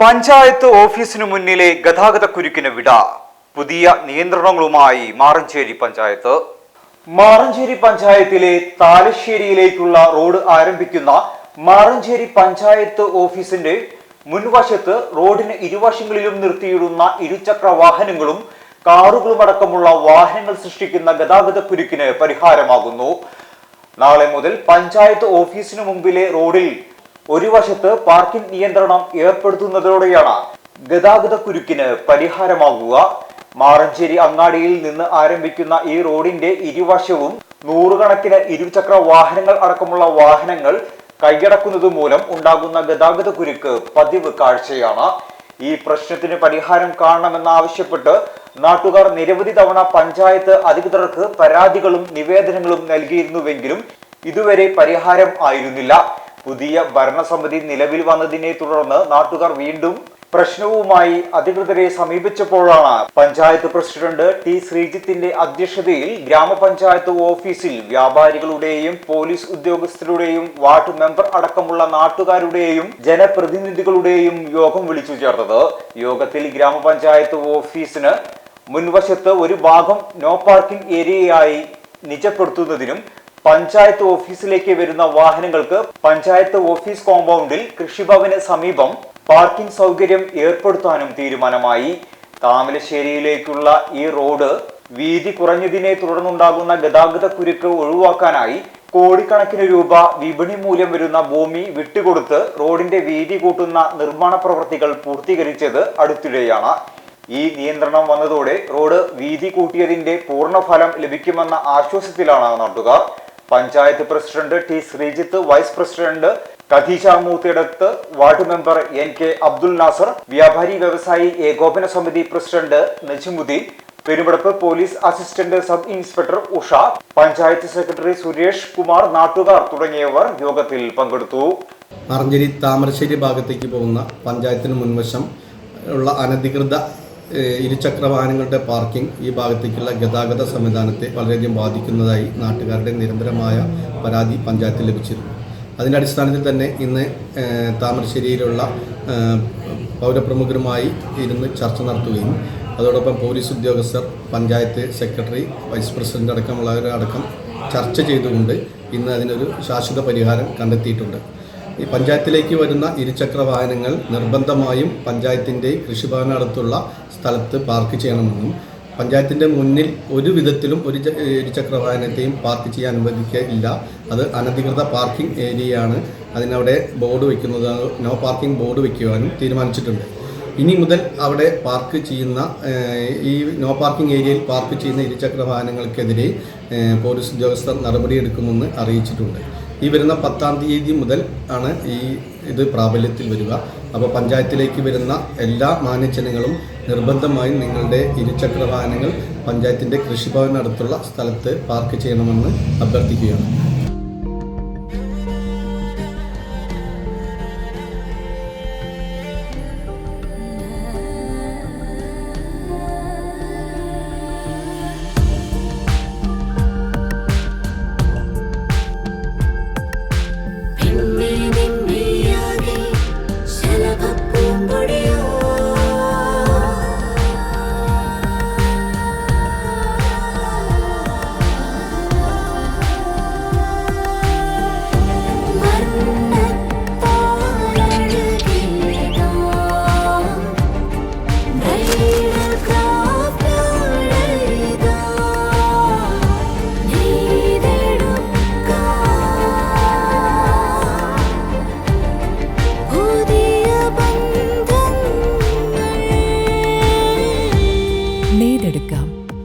പഞ്ചായത്ത് ഓഫീസിനു മുന്നിലെ ഗതാഗത കുരുക്കിന് വിട. പുതിയ നിയന്ത്രണങ്ങളുമായി മാറഞ്ചേരി പഞ്ചായത്ത്. മാറഞ്ചേരി പഞ്ചായത്തിലെ താലശ്ശേരിയിലേക്കുള്ള റോഡ് ആരംഭിക്കുന്ന മാറഞ്ചേരി പഞ്ചായത്ത് ഓഫീസിന്റെ മുൻവശത്ത് റോഡിന് ഇരുവശങ്ങളിലും നിർത്തിയിടുന്ന ഇരുചക്ര വാഹനങ്ങളും കാറുകളും അടക്കമുള്ള വാഹനങ്ങൾ സൃഷ്ടിക്കുന്ന ഗതാഗത കുരുക്കിന് പരിഹാരമാകുന്നു. നാളെ മുതൽ പഞ്ചായത്ത് ഓഫീസിനു മുമ്പിലെ റോഡിൽ ഒരു വശത്ത് പാർക്കിംഗ് നിയന്ത്രണം ഏർപ്പെടുത്തുന്നതോടെയാണ് ഗതാഗത കുരുക്കിന് പരിഹാരമാകുക മാറഞ്ചേരി അങ്ങാടിയിൽ നിന്ന് ആരംഭിക്കുന്ന ഈ റോഡിന്റെ ഇരുവശവും നൂറുകണക്കിന് ഇരുചക്ര വാഹനങ്ങൾ അടക്കമുള്ള വാഹനങ്ങൾ കൈയടക്കുന്നത് മൂലം ഉണ്ടാകുന്ന ഗതാഗത കുരുക്ക് പതിവ് കാഴ്ചയാണ്. ഈ പ്രശ്നത്തിന് പരിഹാരം കാണണമെന്നാവശ്യപ്പെട്ട് നാട്ടുകാർ നിരവധി തവണ പഞ്ചായത്ത് അധികൃതർക്ക് പരാതികളും നിവേദനങ്ങളും നൽകിയിരുന്നുവെങ്കിലും ഇതുവരെ പരിഹാരം ആയിരുന്നില്ല. പുതിയ ഭരണസമിതി നിലവിൽ വന്നതിനെ തുടർന്ന് നാട്ടുകാർ വീണ്ടും പ്രശ്നവുമായി അധികൃതരെ സമീപിച്ചപ്പോഴാണ് പഞ്ചായത്ത് പ്രസിഡന്റ് ടി ശ്രീജിത്തിന്റെ അധ്യക്ഷതയിൽ ഗ്രാമപഞ്ചായത്ത് ഓഫീസിൽ വ്യാപാരികളുടെയും പോലീസ് ഉദ്യോഗസ്ഥരുടെയും വാർഡ് മെമ്പർ അടക്കമുള്ള നാട്ടുകാരുടെയും ജനപ്രതിനിധികളുടെയും യോഗം വിളിച്ചു ചേർത്തത്. യോഗത്തിൽ ഗ്രാമപഞ്ചായത്ത് ഓഫീസിന് മുൻവശത്ത് ഒരു ഭാഗം നോ പാർക്കിംഗ് ഏരിയയായി നിജപ്പെടുത്തുന്നതിനും പഞ്ചായത്ത് ഓഫീസിലേക്ക് വരുന്ന വാഹനങ്ങൾക്ക് പഞ്ചായത്ത് ഓഫീസ് കോമ്പൗണ്ടിൽ കൃഷിഭവന് സമീപം പാർക്കിംഗ് സൗകര്യം ഏർപ്പെടുത്താനും തീരുമാനമായി. താമരശ്ശേരിയിലേക്കുള്ള ഈ റോഡ് വീതി കുറഞ്ഞതിനെ തുടർന്നുണ്ടാകുന്ന ഗതാഗത കുരുക്ക് ഒഴിവാക്കാനായി കോടിക്കണക്കിന് രൂപ വിപണി മൂല്യം വരുന്ന ഭൂമി വിട്ടുകൊടുത്ത് റോഡിന്റെ വീതി കൂട്ടുന്ന നിർമ്മാണ പ്രവൃത്തികൾ പൂർത്തീകരിച്ചത് അടുത്തിടെയാണ്. ഈ നിയന്ത്രണം വന്നതോടെ റോഡ് വീതി കൂട്ടിയതിന്റെ പൂർണഫലം ലഭിക്കുമെന്ന ആശ്വാസത്തിലാണ് നാട്ടുകാർ. Panchayat president T Sreejith vice president Khadeeja മൂത്തിടത്ത് ward member N K Abdul Nasar വ്യാപാരി വ്യവസായി ഏകോപന സമിതി president Najimuddin Perumpadappu police assistant sub inspector Usha panchayat secretary Suresh Kumar നാട്ടുകാർ തുടങ്ങിയവർ യോഗത്തിൽ പങ്കെടുത്തു. മറഞ്ചേരി താമരശ്ശേരി ഭാഗത്തേക്ക് പോകുന്ന പഞ്ചായത്തിന് മുൻവശം ഉള്ള അനധികൃത ഇരുചക്ര വാഹനങ്ങളുടെ പാർക്കിംഗ് ഈ ഭാഗത്തേക്കുള്ള ഗതാഗത സംവിധാനത്തെ വളരെയധികം ബാധിക്കുന്നതായി നാട്ടുകാരുടെ നിരന്തരമായ പരാതി പഞ്ചായത്തിൽ ലഭിച്ചിരുന്നു. അതിന്റെ അടിസ്ഥാനത്തിൽ തന്നെ ഇന്ന് താമരശ്ശേരിയിലുള്ള പൗരപ്രമുഖരുമായി ഇരുന്ന് ചർച്ച നടത്തുകയും അതോടൊപ്പം പോലീസ് ഉദ്യോഗസ്ഥർ പഞ്ചായത്ത് സെക്രട്ടറി വൈസ് പ്രസിഡന്റ് അടക്കമുള്ളവരടക്കം ചർച്ച ചെയ്തുകൊണ്ട് ഇന്ന് അതിനൊരു ശാശ്വത പരിഹാരം കണ്ടെത്തിയിട്ടുണ്ട്. ഈ പഞ്ചായത്തിലേക്ക് വരുന്ന ഇരുചക്ര വാഹനങ്ങൾ നിർബന്ധമായും പഞ്ചായത്തിന്റെ കൃഷിഭവന അടുത്തുള്ള സ്ഥലത്ത് പാർക്ക് ചെയ്യണമെന്നും പഞ്ചായത്തിന്റെ മുന്നിൽ ഒരു വിധത്തിലും ഒരു ഇരുചക്ര വാഹനത്തെയും പാർക്ക് ചെയ്യാൻ അനുവദിക്കില്ല അത് അനധികൃത പാർക്കിംഗ് ഏരിയയാണ്. അതിനവിടെ ബോർഡ് വയ്ക്കുന്നത് നോ പാർക്കിംഗ് ബോർഡ് വയ്ക്കുവാനും തീരുമാനിച്ചിട്ടുണ്ട്. ഇനി മുതൽ അവിടെ പാർക്ക് ചെയ്യുന്ന ഈ നോ പാർക്കിംഗ് ഏരിയയിൽ പാർക്ക് ചെയ്യുന്ന ഇരുചക്ര വാഹനങ്ങൾക്കെതിരെ പോലീസ് ഉദ്യോഗസ്ഥർ നടപടിയെടുക്കുമെന്ന് അറിയിച്ചിട്ടുണ്ട്. ഈ വരുന്ന പത്താം തീയതി മുതൽ ആണ് ഈ ഇത് പ്രാബല്യത്തിൽ വരിക. അപ്പോൾ പഞ്ചായത്തിലേക്ക് വരുന്ന എല്ലാ മാന്യജനങ്ങളും നിർബന്ധമായും നിങ്ങളുടെ ഇരുചക്ര വാഹനങ്ങൾ പഞ്ചായത്തിന്റെ കൃഷിഭവനടുത്തുള്ള സ്ഥലത്ത് പാർക്ക് ചെയ്യണമെന്ന് അഭ്യർത്ഥിക്കുകയാണ്.